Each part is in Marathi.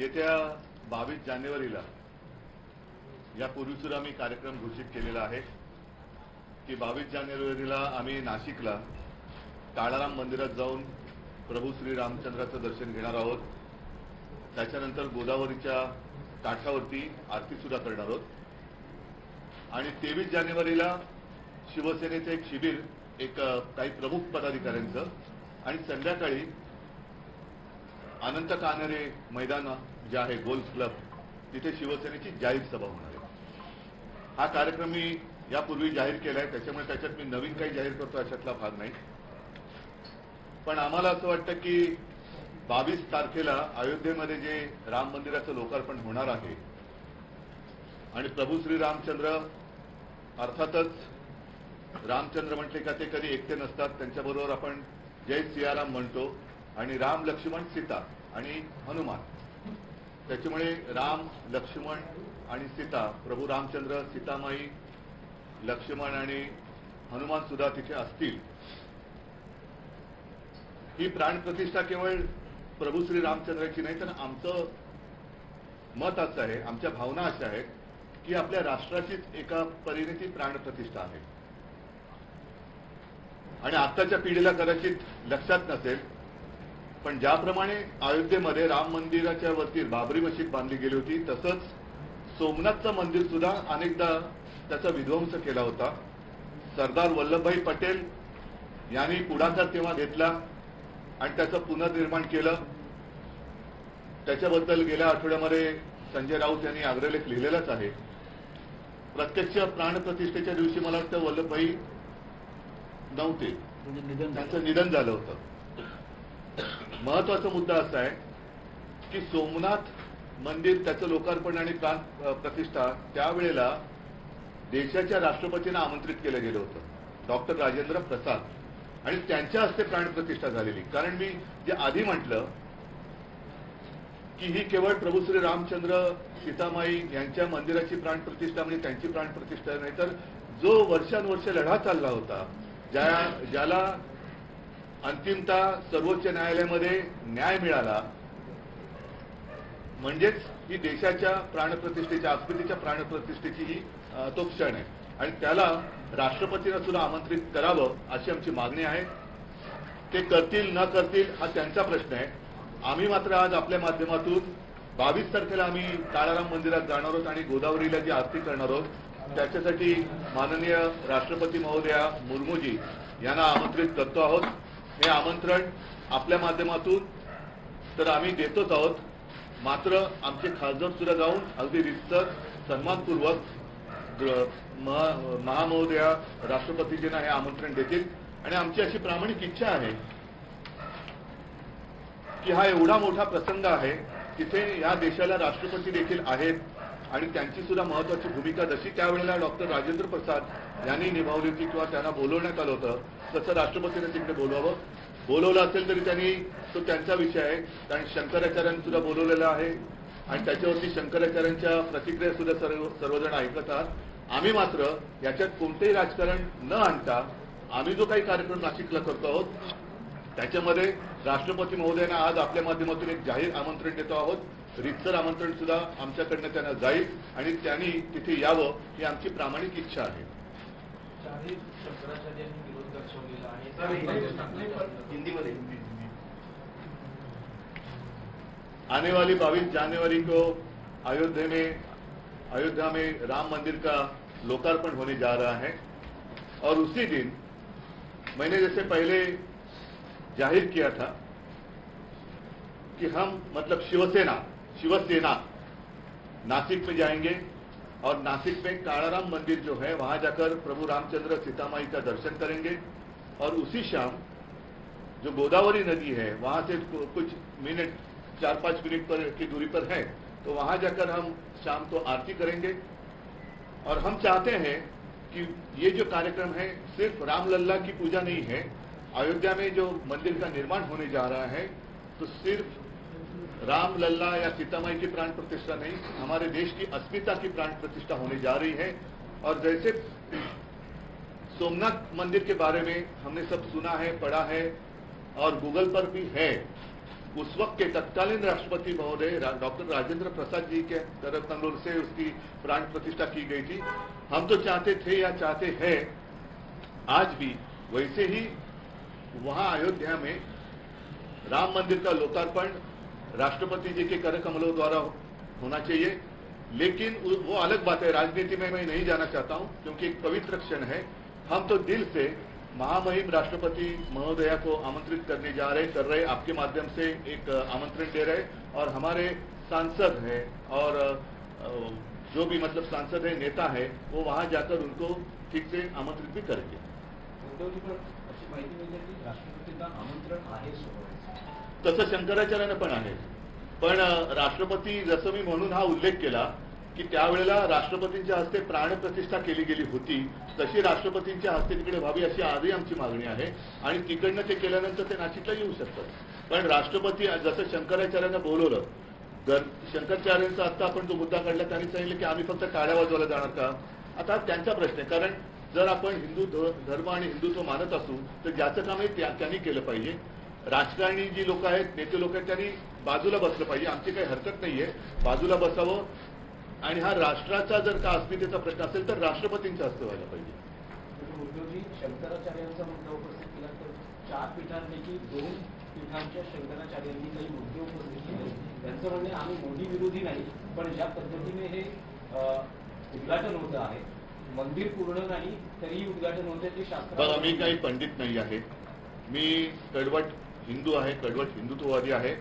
येत्या बावीस जानेवारीला यापूर्वी सुद्धा आम्ही कार्यक्रम घोषित केलेला आहे की बावीस जानेवारीला आम्ही नाशिकला काळाराम मंदिरात जाऊन प्रभू श्री रामचंद्राचं दर्शन घेणार आहोत. त्याच्यानंतर गोदावरीच्या काठावरती आरती सुद्धा करणार आहोत. आणि तेवीस जानेवारीला शिवसेनेचं एक शिबिर एक काही प्रमुख पदाधिकाऱ्यांचं आणि संध्याकाळी अनंत कानरे मैदान जे आहे गोल्फ क्लब तिथे शिवसेनेची जाहीर सभा होणार आहे. हा कार्यक्रम मी यापूर्वी जाहीर केला आहे त्याच्यामुळे त्याच्यात मी नवीन काही जाहीर करतो अशातला भाग नाही. पण आम्हाला असं वाटतं की बावीस तारखेला अयोध्येमध्ये जे राम मंदिराचं लोकार्पण होणार आहे आणि प्रभू श्री रामचंद्र अर्थातच रामचंद्र म्हटले का ते कधी एकटे नसतात त्यांच्याबरोबर आपण जय सियाराम म्हणतो आणि राम लक्ष्मण सीता आणि हनुमान. त्याच्यामुळे राम लक्ष्मण आणि सीता प्रभू रामचंद्र सीतामाई लक्ष्मण आणि हनुमान सुद्धा तिथे असतील. ही प्राणप्रतिष्ठा केवळ प्रभू श्री रामचंद्राची नाही तर आमचं मत असं आहे आमच्या भावना अशा आहेत की आपल्या राष्ट्राचीच एका परीने प्राणप्रतिष्ठा आहे. आणि आत्ताच्या पिढीला कदाचित लक्षात नसेल पण ज्याप्रमाणे अयोध्येमध्ये राम मंदिराच्या वरती बाबरी मशीद बांधली गेली होती तसंच सोमनाथचं मंदिर सुद्धा अनेकदा त्याचा विध्वंस केला होता. सरदार वल्लभभाई पटेल यांनी पुढाकार तेव्हा घेतला आणि त्याचं पुनर्निर्माण केलं. त्याच्याबद्दल गेल्या आठवड्यामध्ये संजय राऊत यांनी अग्रलेख लिहिलेलाच आहे. प्रत्यक्ष प्राणप्रतिष्ठेच्या दिवशी मला वाटतं वल्लभभाई नव्हते. म्हणजे त्यांचं निधन झालं होतं. महत्त्वाचा मुद्दा असा आहे की सोमनाथ मंदिर त्याचं लोकार्पण आणि प्राण प्रतिष्ठा त्यावेळेला देशाच्या राष्ट्रपतींना आमंत्रित केलं गेलं होतं. डॉक्टर राजेंद्र प्रसाद. आणि त्यांच्या हस्ते प्राणप्रतिष्ठा झालेली. कारण मी जे आधी म्हटलं की ही केवळ प्रभू श्री रामचंद्र सीतामाई यांच्या मंदिराची प्राणप्रतिष्ठा म्हणजे त्यांची प्राणप्रतिष्ठा नाही तर जो वर्षानुवर्ष लढा चालला होता ज्या ज्याला अंतिमता सर्वोच्च न्यायालयामध्ये न्याय मिळाला. म्हणजेच ही देशाच्या प्राणप्रतिष्ठेच्या अस्मितेच्या प्राणप्रतिष्ठेची ही तो क्षण आहे. आणि त्याला राष्ट्रपतींना सुद्धा आमंत्रित करावं अशी आमची मागणी आहे. ते करतील न करतील हा त्यांचा प्रश्न आहे. आम्ही मात्र आज आपल्या माध्यमातून बावीस तारखेला आम्ही काळाराम मंदिरात जाणार आहोत आणि गोदावरीला जी आरती करणार आहोत त्याच्यासाठी माननीय राष्ट्रपती महोदया मुर्मूजी यांना आमंत्रित करतो आहोत. हे आमंत्रण आपल्या माध्यमातून तर आम्ही देतोच आहोत. मात्र आमचे खासदार सुद्धा जाऊन अगदी रितसर सन्मानपूर्वक महामहोदया राष्ट्रपतीजींना हे आमंत्रण देतील. आणि आमची अशी प्रामाणिक इच्छा आहे की हा एवढा मोठा प्रसंग आहे तिथे या देशाला राष्ट्रपती देखील आहेत. आणि त्यांची सुद्धा महत्वाची भूमिका जशी त्यावेळेला डॉक्टर राजेंद्र प्रसाद यांनी निभावली होती किंवा त्यांना बोलवण्यात आलं होतं तसं राष्ट्रपतींनी तिकडे बोलवावं बोलवलं असेल तरी त्यांनी तो त्यांचा विषय आहे. कारण शंकराचार्यांनी सुद्धा बोलवलेला आहे. आणि त्याच्यावरती शंकराचार्यांच्या प्रतिक्रिया सुद्धा सर्व सर्वजण ऐकत आहात. आम्ही मात्र याच्यात कोणतेही राजकारण न आणता आम्ही जो काही कार्यक्रम नाशिकला करतो आहोत त्याच्यामध्ये राष्ट्रपती महोदयांना आज आपल्या माध्यमातून एक जाहीर आमंत्रण देतो आहोत. रितसर आमंत्रण सुद्धा आमच्याकडनं त्यांना जाईल आणि त्यांनी तिथे यावं ही आमची प्रामाणिक इच्छा आहे. आने वाली 22 जनवरी को अयोध्या में अयोध्या में राम मंदिर का लोकार्पण होने जा रहा है। और उसी दिन मैंने जैसे पहले जाहिर किया था कि हम मतलब शिवसेना शिवसेना नासिक में जाएँगे और नासिक में कालाराम मंदिर जो है, वहाँ जाकर प्रभु रामचंद्र सीतामाई का दर्शन करेंगे। और उसी शाम जो गोदावरी नदी है, वहाँ से कुछ मिनट चार पाँच मिनट पर की दूरी पर है तो वहाँ जाकर हम शाम को आरती करेंगे। और हम चाहते हैं कि ये जो कार्यक्रम है, सिर्फ़ रामलल्ला की पूजा नहीं है, अयोध्या में जो मंदिर का निर्माण होने जा रहा है तो सिर्फ़ राम लल्ला या सीतामाई की प्राण प्रतिष्ठा नहीं, हमारे देश की अस्मिता की प्राण प्रतिष्ठा होने जा रही है। और जैसे सोमनाथ मंदिर के बारे में हमने सब सुना है, पढ़ा है, और गूगल पर भी है, उस वक्त के तत्कालीन राष्ट्रपति महोदय डॉक्टर राजेंद्र प्रसाद जी के तरफ़ तंदूर से उसकी प्राण प्रतिष्ठा की गई थी। हम तो चाहते थे या चाहते हैं, आज भी वैसे ही वहाँ अयोध्या में राम मंदिर का लोकार्पण राष्ट्रपति जी के कर कमलों द्वारा होना चाहिए। लेकिन वो अलग बात है, राजनीति में मैं नहीं जाना चाहता हूँ, क्योंकि एक पवित्र क्षण है। हम तो दिल से महामहिम राष्ट्रपति महोदया को आमंत्रित करने जा रहे, कर रहे, आपके माध्यम से एक आमंत्रण दे रहे, और हमारे सांसद हैं, और जो भी मतलब सांसद है, नेता है, वो वहाँ जाकर उनको ठीक से आमंत्रित भी करेंगे। माहिती मिळते आमंत्रण आहे तसं शंकराचार्यानं पण आहे. पण राष्ट्रपती जसं मी म्हणून हा उल्लेख केला की त्यावेळेला राष्ट्रपतींच्या हस्ते प्राणप्रतिष्ठा केली गेली होती तशी राष्ट्रपतींच्या हस्ते तिकडे व्हावी अशी आजही आमची मागणी आहे. आणि तिकडनं ते केल्यानंतर ते नाशिकला येऊ शकतात. पण राष्ट्रपती जसं शंकराचार्यांना बोलवलं गर शंकराचार्यांचा आता आपण जो मुद्दा काढला त्यांनी सांगितलं की आम्ही फक्त टाळ्या वाजवायला जाणार का? आता त्यांचा प्रश्न आहे. कारण जर आपण हिंदू ध- धर्म आणि हिंदुत्व मानत असू तर ज्याचं काम आहे त्यांनी केलं पाहिजे. राजकारणी जी लोक आहेत नेते लोक आहेत त्यांनी बाजूला बसलं पाहिजे. आमची काही हरकत नाहीये. बाजूला बसावं. आणि हा राष्ट्राचा जर का अस्मितेचा प्रश्न असेल तर राष्ट्रपतींच्या हस्ते व्हायला पाहिजे. उद्धवजी शंकराचार्यांचा मुद्दा उपस्थित केला तर चार पीठांपैकी दोन पीठांच्या शंकराचार्यांनी काही मुद्दे उपस्थित केले. त्यांचं म्हणणे आम्ही मोदी विरोधी नाही पण ज्या पद्धतीने हे उद्घाटन होत आहे मंदिर पूर्ण नाही तरीही उद्घाटन होते ते शास्त्र मी काही पंडित नाही आहे. मी कडवट हिंदू आहे कडवट हिंदुत्ववादी आहे.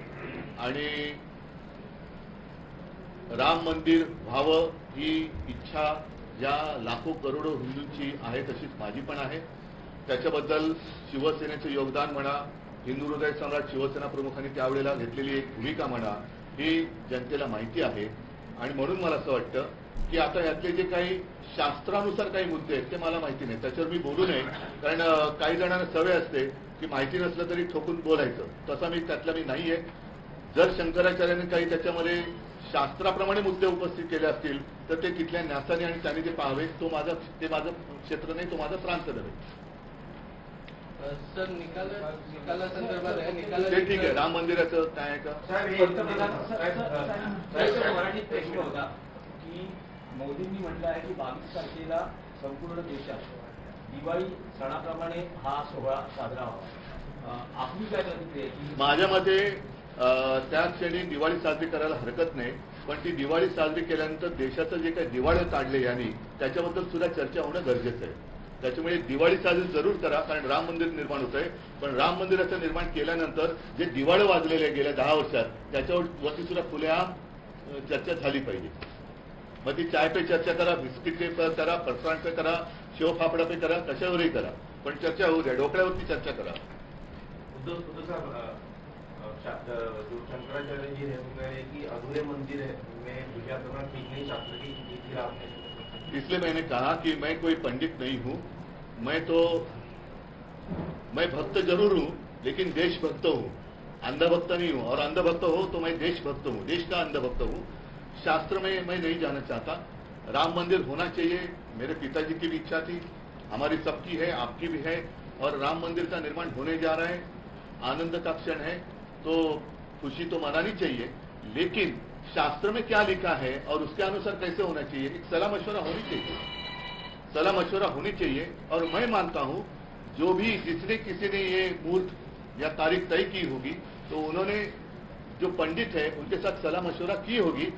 आणि राम मंदिर व्हावं ही इच्छा या लाखो करोडो हिंदूंची आहे तशीच माझी पण आहे. त्याच्याबद्दल शिवसेनेचं योगदान म्हणा हिंदू हृदय सम्राट शिवसेना प्रमुखांनी त्यावेळेला घेतलेली एक भूमिका म्हणा ही जनतेला माहिती आहे. आणि म्हणून मला असं वाटतं की आता यातले जे काही शास्त्रानुसार काही मुद्दे आहेत ते मला माहिती नाही. त्याच्यावर मी बोलू नये कारण काही जणांना सवय असते की माहिती नसलं तरी ठोकून बोलायचं तसा मी त्यातला मी नाहीये जर शंकराचार्यांनी काही त्याच्यामध्ये शास्त्राप्रमाणे मुद्दे उपस्थित केले असतील तर ते तिथल्या न्यासाने आणि त्यांनी ते पाहावे तो माझा ते माझं क्षेत्र नाही तो माझा प्रांत नव्हे सर निकाल आहे निकाल ते ठीक आहे राम मंदिराचं काय आहे का मराठीत प्रश्न होता की मोदींनी म्हटलं आहे की बावीस तारखेला संपूर्ण देशात दिवाळी सणाप्रमाणे हा सोहळा साजरा व्हावा. आपली काय प्रतिक्रिया की माझ्या मते त्या क्षणी दिवाळी साजरी करायला हरकत नाही पण ती दिवाळी साजरी केल्यानंतर देशाचं जे काही दिवाळं काढले यांनी त्याच्याबद्दल सुद्धा चर्चा होणं गरजेचं आहे. त्याच्यामुळे दिवाळी साजरी जरूर करा कारण राम मंदिर निर्माण होत आहे पण राम मंदिराचं निर्माण केल्यानंतर जे दिवाळं वाजलेले गेल्या दहा वर्षात त्याच्यावरती सुद्धा खुल्या चर्चा झाली पाहिजे. मग ती चाय पे चर्चा करा बिस्किट पे करा फरसाण पे करा शेव फाफडा पे करा कशावरही करा. पण चर्चा होऊ द्या डोकड्यावरती चर्चा करा. शंकराचार्य जी कह रहे कि अधूरे मंदिर है में करना ठीक नहीं शास्त्र की नीति आपने इसलिए मैंने कहा कि मैं कोई पंडित नहीं हूँ। मैं तो मैं भक्त ज़रूर हूँ लेकिन देशभक्त हूँ। अंधभक्त नहीं हूँ। और अंधभक्त हो तो मैं देशभक्त हूँ। देश का अंधभक्त हूँ। शास्त्र में मैं नहीं जाना चाहता। राम मंदिर होना चाहिए। मेरे पिताजी की भी इच्छा थी। हमारी सबकी है, आपकी भी है। और राम मंदिर का निर्माण होने जा रहा है। आनंद का क्षण है। तो खुशी तो मनानी चाहिए। लेकिन शास्त्र में क्या लिखा है और उसके अनुसार कैसे होना चाहिए? एक सलाह मशवरा होनी चाहिए। सलाह मशवरा होनी चाहिए। और मैं मानता हूँ, जो भी जिसने किसी ने ये मुहूर्त या तारीख तय की होगी तो उन्होंने जो पंडित है, उनके साथ सलाह मशवरा की होगी।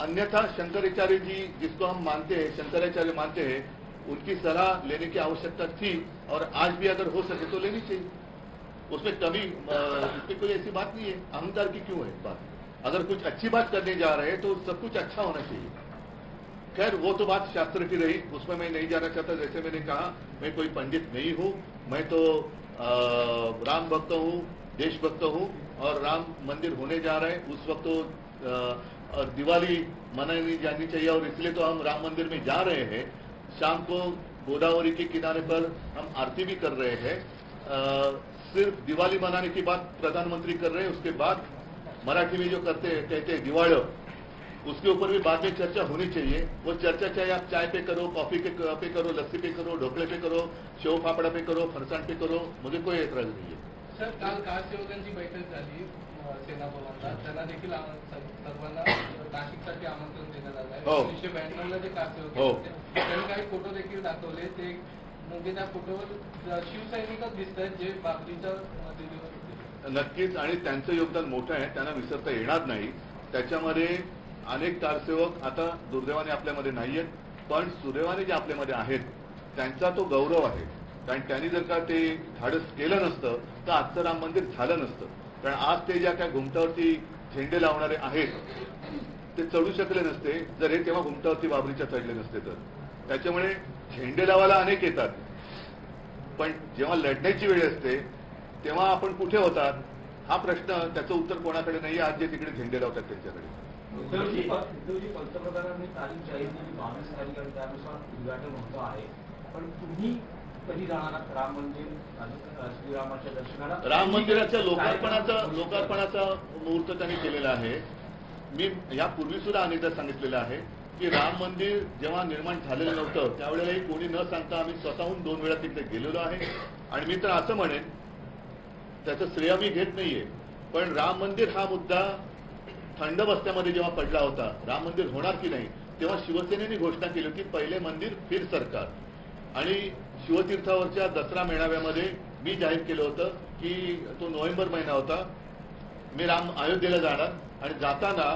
अन्यथा शंकराचार्य जी जिसको हम मानते हैं शंकराचार्य मानते हैं उनकी सलाह लेने की आवश्यकता थी और आज भी अगर हो सके तो लेनी चाहिए। उसमें कभी इसमें कोई ऐसी बात नहीं है। अहंकार की क्यों है बात? अगर कुछ अच्छी बात करने जा रहे हैं तो सब कुछ अच्छा होना चाहिए। खैर वो तो बात शास्त्र की रही उसमें मैं नहीं जाना चाहता। जैसे मैंने कहा मैं कोई पंडित नहीं हूँ। मैं तो अ, राम भक्त हूँ देशभक्त हूँ और राम मंदिर होने जा रहे हैं। उस वक्त तो और दिवाली मनानी जानी चाहिए, और इसलिए तो हम राम मंदिर में जा रहे हैं। शाम को गोदावरी के किनारे पर हम आरती भी कर रहे हैं। सिर्फ़ दिवाली मनाने की बात प्रधानमंत्री कर रहे हैं, उसके बाद मराठी में जो करते हैं कहते हैं दिवाळं, उसके ऊपर भी बाद में चर्चा होनी चाहिए। वो चर्चा चाहे आप चाय पे करो, कॉफ़ी के पे करो, लस्सी पे करो, ढोकले पे करो, शेव फाफड़ा पे करो, फरसाण पे करो, मुझे कोई एतराज़ नहीं है। सर, काल सेवकांची बैठक सेना भवनला त्यांना देखील सर्वांना नाशिकसाठी आमंत्रण देण्यात आलं आहे. हो. एकोणीसशे ब्याण्णवला कार सेवक हो. होते. त्यांनी काही फोटो देखील दाखवले. ते म्हणजे त्या फोटोवर शिवसैनिकच दिसत आहेत जे बाबरीच्या अ, दिल्लीवर होते. नक्कीच आणि त्यांचं योगदान मोठं आहे. त्यांना विसरता येणार नाही. त्याच्यामध्ये अनेक कारसेवक आता दुर्दैवाने आपल्यामध्ये नाहीयेत पण सुदैवाने जे आपल्यामध्ये आहेत त्यांचा तो गौरव आहे. कारण त्यांनी जर का ते धाडस केलं नसतं तर आजचं राम मंदिर झालं नसतं. कारण आज ते ज्या काय घुमटावरती झेंडे लावणारे आहेत ते चढू शकले नसते. जर हे तेव्हा घुमटावरती बाबरीच्या चढले नसते तर. त्याच्यामुळे झेंडे लावायला अनेक येतात. पण जेव्हा लढण्याची वेळ असते तेव्हा आपण कुठे होतात? हा प्रश्न त्याचं उत्तर कोणाकडे नाही आज जे तिकडे झेंडे लावतात त्यांच्याकडे. पंतप्रधानांनी तारीख जाहीर केली बावीस तारीख आणि त्यानुसार उद्घाटन होतं आहे. पण तुम्ही राम मंदिराच्या लोकार्पणाचा लोकार्पणाचा मुहूर्त त्यांनी केलेला आहे. मी यापूर्वी सुद्धा अनेकदा सांगितलेलं आहे की राम मंदिर जेव्हा निर्माण झालेलं नव्हतं त्यावेळेलाही कोणी न सांगता आम्ही स्वतःहून दोन वेळा तिकडे गेलेलो आहे. आणि मी तर असं म्हणेन त्याचं श्रेय मी घेत नाहीये पण राम मंदिर हा मुद्दा थंड बस्त्यामध्ये जेव्हा पडला होता राम मंदिर होणार की नाही तेव्हा शिवसेनेने घोषणा केली होती पहिले मंदिर फिर सरकार. आणि शिवतीर्थावरच्या दसरा मेळाव्यामध्ये मी जाहीर केलं होतं की तो नोव्हेंबर महिना होता. मी राम अयोध्येला जाणार आणि जाताना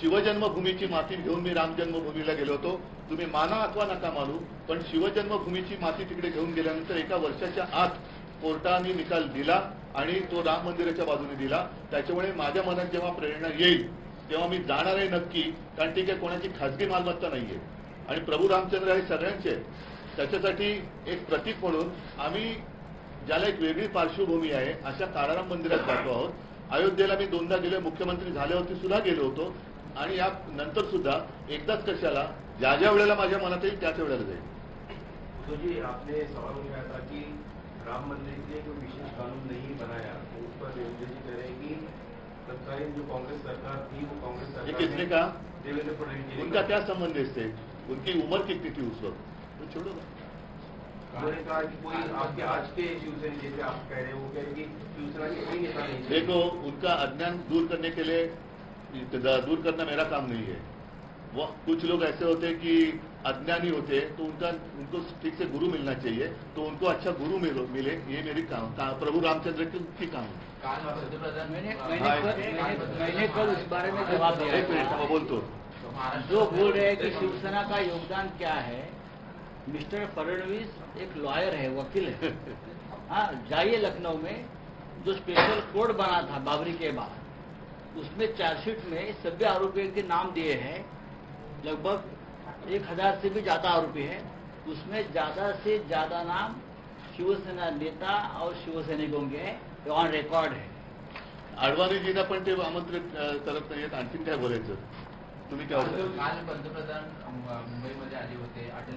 शिवजन्मभूमीची माती घेऊन मी राम जन्मभूमीला गेलो होतो. तुम्ही माना अथवा नका मानू पण शिवजन्मभूमीची माती तिकडे घेऊन गेल्यानंतर एका वर्षाच्या आत कोर्टाने निकाल दिला आणि तो राम मंदिराच्या बाजूने दिला. त्याच्यामुळे माझ्या मनात जेव्हा प्रेरणा येईल तेव्हा मी जाणार आहे नक्की. कारण ती काही कोणाची खाजगी मालमत्ता नाहीये. आणि प्रभू रामचंद्र हे सगळ्यांचे त्याच्यासाठी एक प्रतीक म्हणून आम्ही ज्याला एक वेगळी पार्श्वभूमी आहे अशा काळाराम मंदिरात जातो आहोत. अयोध्येला मी दोनदा गेलो मुख्यमंत्री झाल्यावरती सुद्धा गेलो होतो. आणि या नंतर सुद्धा एकदाच कशाला ज्या ज्या वेळेला माझ्या मनात येईल त्याच वेळेला जाईल. जी आपने सवाल उठाया था कि राम मंदिर के लिए कोई विशेष कानून नहीं बनाया तो उस पर देवेंद्र जी कह रहे हैं कि तत्कालीन जो कांग्रेस सरकार थी वो कांग्रेस सरकार किसने कहा देवेंद्र फडणवीस जी उनका। क्या संबंध है इससे? उनकी उम्र कितनी थी उस वक्त? तो छोड़ो उन्होंने कहा कि कोई आपके आज के जैसे आप कह रहे वो कह रहे कि शिवसेना के कोई नेता नहीं देखो उनका अज्ञान दूर करने के लिए दूर करना मेरा काम नहीं है। वो कुछ लोग ऐसे होते हैं कि अज्ञानी होते हैं तो उनका उनको ठीक से गुरु मिलना चाहिए तो उनको अच्छा गुरु मिलो मिले ये मेरी काम का, प्रभु रामचंद्र की की काम है। मैंने कल मैंने, मैंने कल इस बारे में जवाब दिया बोल तो। जो बोल रहे हैं कि शिवसेना का योगदान क्या है मिस्टर फडणवीस एक लॉयर है वकील है। हाँ जाइए लखनऊ में जो स्पेशल कोर्ट बना था बाबरी के बाद उसमें चार्जशीट में सभी आरोपियों के नाम दिए हैं। लगभग एक हज़ार से भी ज़्यादा आरोपी है। उसमें ज़्यादा से ज़्यादा नाम शिवसेना नेता और शिवसैनिकों के ऑन रिकॉर्ड है। अडवाणीजींना पण ते आमंत्रित करत नाहीयेत आणखीन काय बोलायचं? तुम्ही काय बोलता? काल पंतप्रधान मुंबईमध्ये आले होते अटल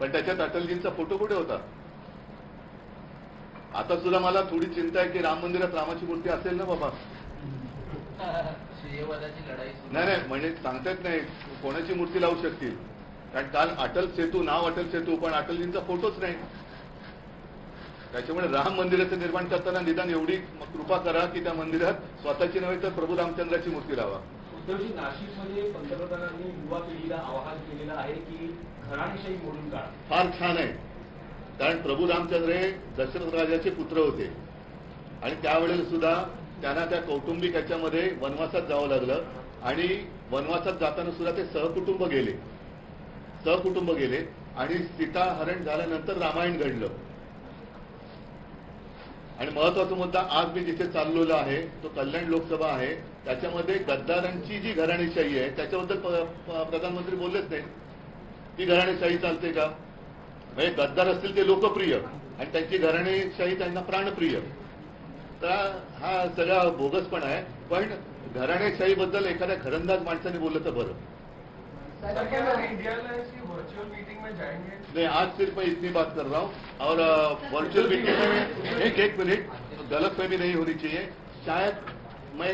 पण त्याच्यात अटलजींचा फोटो कुठे होता? आता सुद्धा मला थोडी चिंता आहे की राम मंदिरात रामाची मूर्ती असेल ना बाबा? नाही नाही म्हणजे सांगता येत नाही कोणाची मूर्ती लावू शकतील? कारण काल अटल सेतू नाव अटल सेतू पण अटलजींचा फोटोच नाही. त्याच्यामुळे राम मंदिराचं निर्माण करताना निदान एवढी कृपा करा की त्या मंदिरात स्वतःची नव्हे तर प्रभू रामचंद्राची मूर्ती लावा. नाशिकमध्ये पंतप्रधानांनी युवा पिढीला आवाहन केलेलं आहे की घराणेशाही मोडून काढा फार छान आहे. कारण प्रभू रामचंद्र हे दशरथ राजाचे पुत्र होते. आणि त्यावेळेला सुद्धा त्यांना त्या कौटुंबिक याच्यामध्ये वनवासात जावं लागलं. आणि वनवासात जाताना सुद्धा ते सहकुटुंब गेले. सहकुटुंब गेले. आणि सीता हरण झाल्यानंतर रामायण घडलं. आणि महत्त्वाचा मुद्दा आज मी जिथे चाललेलो आहे तो कल्याण लोकसभा आहे. त्याच्यामध्ये गद्दारांची जी घराणेशाही आहे त्याच्याबद्दल प्रधानमंत्री बोललेच नाही ती घराणेशाही चालते का? म्हणजे गद्दार असतील ते लोकप्रिय आणि त्यांची घराणेशाही त्यांना प्राणप्रिय. तर हा सगळा बोगसपण आहे. पण घराणेशाही बद्दल एखाद्या घरंदाज माणसाने बोललं तर बरं. नहीं आज सिर्फ मैं इतनी बात कर रहा हूँ और वर्चुअल मीटिंग में एक एक मिनट गलत फहमी नहीं होनी चाहिए. शायद मैं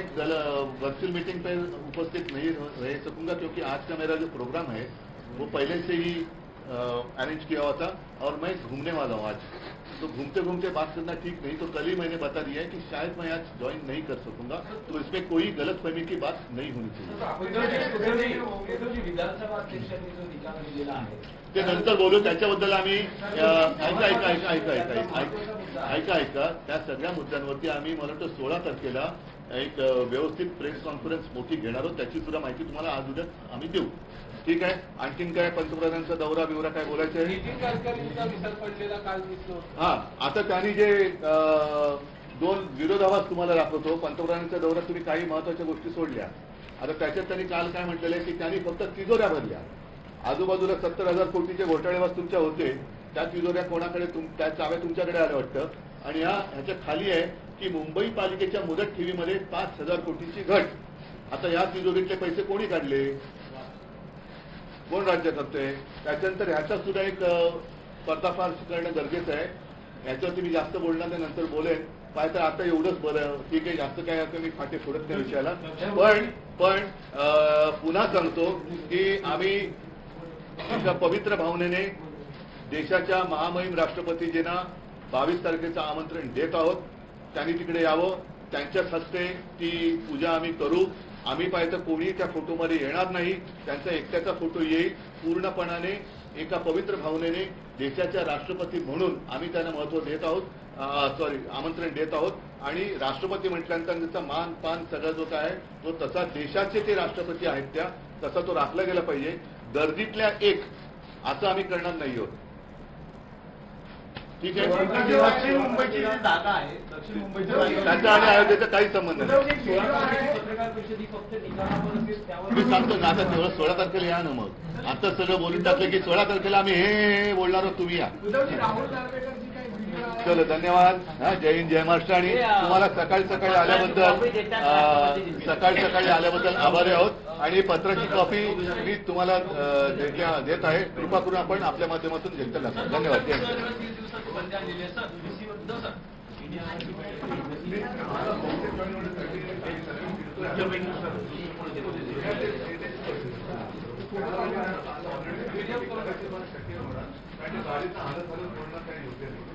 वर्चुअल मीटिंग पे उपस्थित नहीं रह सकूंगा क्योंकि आज का मेरा जो प्रोग्राम है वो पहले से ही अरेंज किया हुआ था और मैं घूमने वाला हूँ आज। तो घूमते घूमते बात करना ठीक नहीं तो कल ही मैंने बता दिया है कि शायद मैं आज ज्वाइन नहीं कर सकूंगा तो इसमें कोई गलत फहमी की बात नहीं होनी चाहिए। ते नंतर बोलू त्याच्याबद्दल आम्ही ऐका ऐका ऐका ऐका ऐका ऐका ऐका त्या सगळ्या मुद्द्यांवरती आम्ही मला वाटतं सोळा तारखेला एक व्यवस्थित प्रेस कॉन्फरन्स मोठी घेणार आहोत त्याची सुद्धा माहिती तुम्हाला आज उद्या आम्ही देऊ. ठीक आहे? आणखीन काय पंतप्रधानांचा दौरा बिवरा काय बोलायचं आहे? हा आता त्यांनी जे दोन विरोधाभास तुम्हाला दाखवतो पंतप्रधानांच्या दौऱ्यात तुम्ही काही महत्त्वाच्या गोष्टी सोडल्या. आता त्याच्यात त्यांनी काल काय म्हटलेलं आहे की त्यांनी फक्त तिजोऱ्या भरल्या. आजूबाजूला सत्तर हजार कोटीचे घोटाळेवास तुमच्या होते त्या तिजोऱ्या कोणाकडे तुम त्या चाव्या तुमच्याकडे आल्या वाटतं. आणि हा ह्याच्या खाली आहे की मुंबई पालिकेच्या मुदत ठेवीमध्ये पाच हजार कोटीची घट. आता या तिजोरीतले पैसे कोणी काढले? कोण राज्य करतोय? त्याच्यानंतर ह्याचा सुद्धा एक अ, पर्दाफाश करणं गरजेचं आहे. याच्यावरती मी जास्त बोलणार नाही नंतर बोलेन. काय तर आता एवढंच बरं. ठीक आहे जास्त काय आता मी फाटे फोडत नाही विषयाला. पण पण पुन्हा सांगतो की आम्ही एका पवित्र भावनेने देशाच्या महामहिम राष्ट्रपतीजींना बावीस तारखेचं आमंत्रण देत आहोत. त्यांनी तिकडे यावं. त्यांच्याच हस्ते ती पूजा आम्ही करू. आम्ही पाहिजे कोणी त्या फोटोमध्ये येणार नाही. त्यांचा एकट्याचा फोटो येईल. पूर्णपणाने एका पवित्र भावनेने देशाच्या राष्ट्रपती म्हणून आम्ही त्यांना महत्त्व देत आहोत. सॉरी आमंत्रण देत आहोत. आणि राष्ट्रपती म्हटल्यानंतर त्यांचा मान पान सगळा जो काय तो तसा देशाचे ते राष्ट्रपती आहेत त्या तसा तो राखला गेला पाहिजे. गर्दीतल्या एक असं आम्ही करणार नाही आहोत. ठीक आहे. दक्षिण मुंबईची जी जागा आहे दक्षिण मुंबईची त्याचा आणि अयोध्येचा काही संबंध नाही. पत्रकार परिषदी फक्त मी सांगतो ना आता तेवढं सोळा तारखेला या ना मग. आता सगळं बोलून टाकलं की सोळा तारखेला आम्ही हे बोलणार आहोत तुम्ही या? चलो धन्यवाद. हा जय हिंद जय महाराष्ट्र. आणि तुम्हाला सकाळी सकाळी आल्याबद्दल सकाळी सकाळी आल्याबद्दल आभारी आहोत. आणि पत्राची कॉपी मी तुम्हाला देत आहे. कृपा करून आपण आपल्या माध्यमातून जनतेला. धन्यवाद. जय सरकार दिली सर सर आधार झालं म्हणून काही योग्य नाही